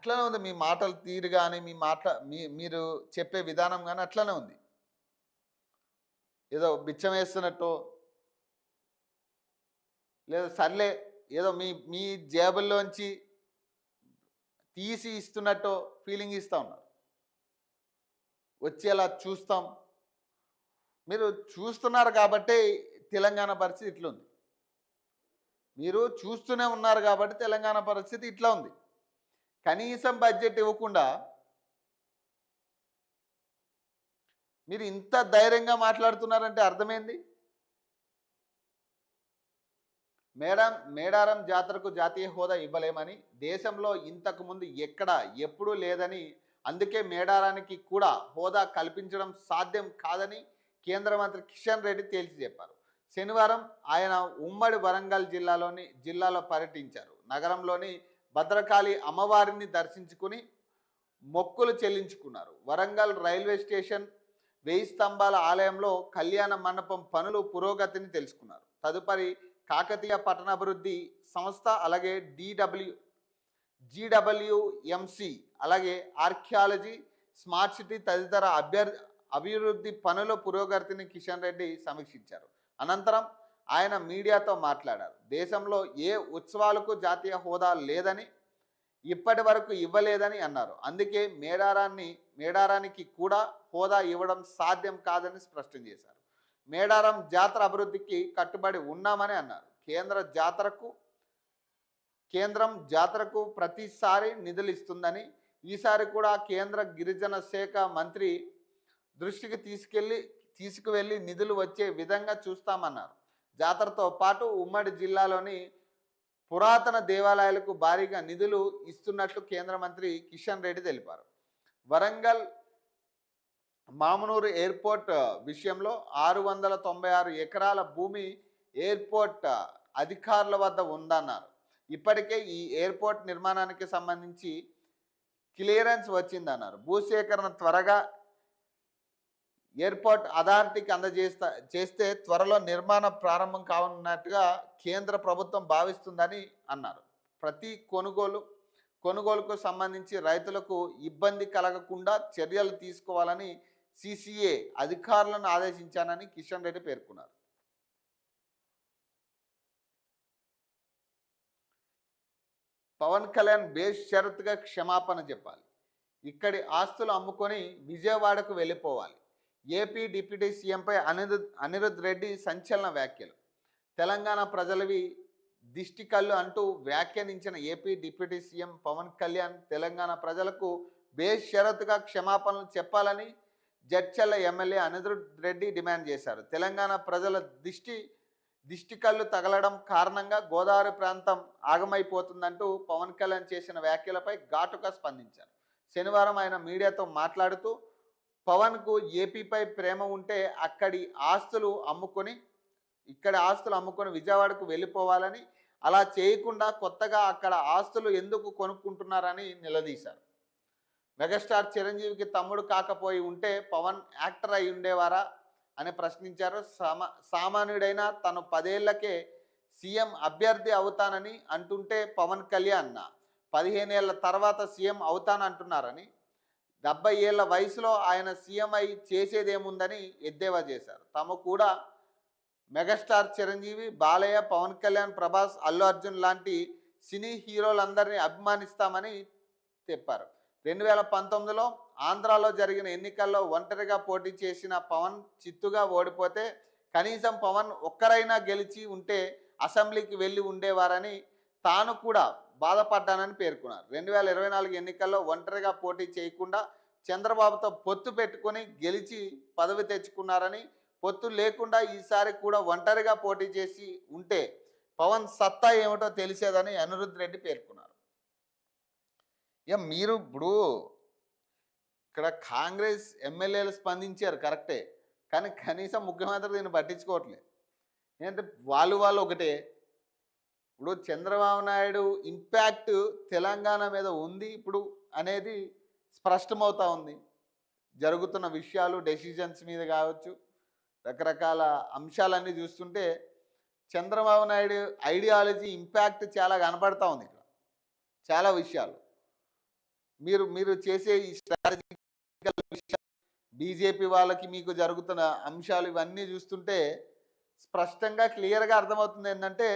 అట్లనే ఉంది. మీ మాటలు తీరు కానీ మీ మాట్లా మీ మీరు చెప్పే విధానం కానీ అట్లనే ఉంది. ఏదో బిచ్చం వేస్తున్నట్టు లేదా సర్లే ఏదో మీ మీ జేబుల్లోంచి తీసి ఇస్తున్నట్టు ఫీలింగ్ ఇస్తూ ఉన్నారు. వచ్చేలా చూస్తాం. మీరు చూస్తున్నారు కాబట్టి తెలంగాణ పరిస్థితి ఇట్లుంది. మీరు చూస్తూనే ఉన్నారు కాబట్టి తెలంగాణ పరిస్థితి ఇట్లా ఉంది. కనీసం బడ్జెట్ ఇవ్వకుండా మీరు ఇంత ధైర్యంగా మాట్లాడుతున్నారంటే అర్థమైంది? మేడం మేడారం జాతరకు జాతీయ హోదా ఇవ్వలేమని దేశంలో ఇంతకుముందు ఎక్కడ ఎప్పుడూ లేదని అందుకే మేడారానికి కూడా హోదా కల్పించడం సాధ్యం కాదని కేంద్ర మంత్రి కిషన్ రెడ్డి తేల్చి చెప్పారు. శనివారం ఆయన ఉమ్మడి వరంగల్ జిల్లాలోని జిల్లాలో పర్యటించారు. నగరంలోని భద్రకాళి అమ్మవారిని దర్శించుకుని మొక్కులు చెల్లించుకున్నారు. వరంగల్ రైల్వే స్టేషన్ వెయ్యి స్తంభాల ఆలయంలో కళ్యాణ మండపం పనులు పురోగతిని తెలుసుకున్నారు. తదుపరి కాకతీయ పట్టణాభివృద్ధి సంస్థ అలాగే డిడబ్ల్యూ జీడబ్ల్యూఎంసి అలాగే ఆర్కియాలజీ స్మార్ట్ సిటీ తదితర అభ్యర్ అభివృద్ధి పనుల పురోగతిని కిషన్ రెడ్డి సమీక్షించారు. అనంతరం ఆయన మీడియాతో మాట్లాడారు. దేశంలో ఏ ఉత్సవాలకు జాతీయ హోదా లేదని ఇప్పటి వరకు ఇవ్వలేదని అన్నారు. అందుకే మేడారాన్ని మేడారానికి కూడా హోదా ఇవ్వడం సాధ్యం కాదని స్పష్టం చేశారు. మేడారం జాతర అభివృద్ధికి కట్టుబడి ఉన్నామని అన్నారు. కేంద్ర జాతరకు కేంద్రం జాతరకు ప్రతిసారి నిధులు ఇస్తుందని ఈసారి కూడా కేంద్ర గిరిజన శాఖ మంత్రి దృష్టికి తీసుకెళ్ళి తీసుకువెళ్ళి నిధులు వచ్చే విధంగా చూస్తామన్నారు. జాతరతో పాటు ఉమ్మడి జిల్లాలోని పురాతన దేవాలయాలకు భారీగా నిధులు ఇస్తున్నట్లు కేంద్ర మంత్రి కిషన్ రెడ్డి తెలిపారు. వరంగల్ మామునూరు ఎయిర్పోర్ట్ విషయంలో ఆరు వందల తొంభై ఆరు ఎకరాల భూమి ఎయిర్పోర్ట్ అధికారుల వద్ద ఉందన్నారు. ఇప్పటికే ఈ ఎయిర్పోర్ట్ నిర్మాణానికి సంబంధించి క్లియరెన్స్ వచ్చిందన్నారు. భూసేకరణ త్వరగా ఎయిర్పోర్ట్ అథారిటీకి అందజేస్తా చేస్తే త్వరలో నిర్మాణం ప్రారంభం కానున్నట్టుగా కేంద్ర ప్రభుత్వం భావిస్తుందని అన్నారు. ప్రతి కొనుగోలు కొనుగోలుకు సంబంధించి రైతులకు ఇబ్బంది కలగకుండా చర్యలు తీసుకోవాలని సిసిఏ అధికారులను ఆదేశించానని కిషన్ రెడ్డి పేర్కొన్నారు. పవన్ కళ్యాణ్ బేషరత్గా క్షమాపణ చెప్పాలి. ఇక్కడి ఆస్తులు అమ్ముకొని విజయవాడకు వెళ్ళిపోవాలి. ఏపీ డిప్యూటీ సీఎంపై అనిరుద్ అనిరుద్ రెడ్డి సంచలన వ్యాఖ్యలు. తెలంగాణ ప్రజలవి దిష్టి కళ్ళు అంటూ వ్యాఖ్యానించిన AP deputy CM Pawan Kalyan Telangana ప్రజలకు బేషరతుగా క్షమాపణలు చెప్పాలని జడ్చల్ల ఎమ్మెల్యే అనిరుద్ రెడ్డి డిమాండ్ చేశారు. తెలంగాణ ప్రజల దిష్టి దిష్టి కళ్ళు తగలడం కారణంగా గోదావరి ప్రాంతం ఆగమైపోతుందంటూ పవన్ కళ్యాణ్ చేసిన వ్యాఖ్యలపై ఘాటుగా స్పందించారు. శనివారం ఆయన మీడియాతో మాట్లాడుతూ పవన్కు ఏపీపై ప్రేమ ఉంటే అక్కడి ఆస్తులు అమ్ముకొని ఇక్కడ ఆస్తులు అమ్ముకొని విజయవాడకు వెళ్ళిపోవాలని అలా చేయకుండా కొత్తగా అక్కడ ఆస్తులు ఎందుకు కొనుక్కుంటున్నారని నిలదీశారు. మెగాస్టార్ చిరంజీవికి తమ్ముడు కాకపోయి ఉంటే పవన్ యాక్టర్ అయి ఉండేవారా అని ప్రశ్నించారు. సామా సామాన్యుడైన తను పదేళ్ళకే సీఎం అభ్యర్థి అవుతానని అంటుంటే పవన్ కళ్యాణ్ పదిహేనేళ్ళ తర్వాత సీఎం అవుతానంటున్నారని డెబ్బై ఏళ్ళ వయసులో ఆయన సీఎం అయి చేసేదేముందని ఎద్దేవా చేశారు. తమ కూడా మెగాస్టార్ చిరంజీవి బాలయ్య పవన్ కళ్యాణ్ ప్రభాస్ అల్లు అర్జున్ లాంటి సినీ హీరోలందరినీ అభిమానిస్తామని చెప్పారు. రెండు వేల పంతొమ్మిదిలో ఆంధ్రాలో జరిగిన ఎన్నికల్లో ఒంటరిగా పోటీ చేసిన పవన్ చిత్తుగా ఓడిపోతే కనీసం పవన్ ఒక్కరైనా గెలిచి ఉంటే అసెంబ్లీకి వెళ్ళి ఉండేవారని తాను కూడా బాధపడ్డానని పేర్కొన్నారు. రెండు వేల ఇరవై నాలుగు ఎన్నికల్లో ఒంటరిగా పోటీ చేయకుండా చంద్రబాబుతో పొత్తు పెట్టుకొని గెలిచి పదవి తెచ్చుకున్నారని పొత్తు లేకుండా ఈసారి కూడా ఒంటరిగా పోటీ చేసి ఉంటే పవన్ సత్తా ఏమిటో తెలిసేదని అనిరుద్ధ్ రెడ్డి పేర్కొన్నారు. ఇక మీరు ఇప్పుడు ఇక్కడ కాంగ్రెస్ ఎమ్మెల్యేలు స్పందించారు కరెక్టే కానీ కనీసం ముఖ్యమంత్రి దీన్ని పట్టించుకోవట్లేదు ఏంటంటే వాళ్ళు వాళ్ళు ఒకటే ఇప్పుడు చంద్రబాబు నాయుడు ఇంపాక్ట్ తెలంగాణ మీద ఉంది ఇప్పుడు అనేది స్పష్టమవుతూ ఉంది. జరుగుతున్న విషయాలు డెసిషన్స్ మీద కావచ్చు రకరకాల అంశాలన్నీ చూస్తుంటే చంద్రబాబు నాయుడు ఐడియాలజీ ఇంపాక్ట్ చాలా కనపడతా ఉంది ఇక్కడ. చాలా విషయాలు. మీరు మీరు చేసే ఈ స్ట్రాటజీ బీజేపీ వాళ్ళకి మీకు జరుగుతున్న అంశాలు ఇవన్నీ చూస్తుంటే స్పష్టంగా క్లియర్గా అర్థమవుతుంది ఏంటంటే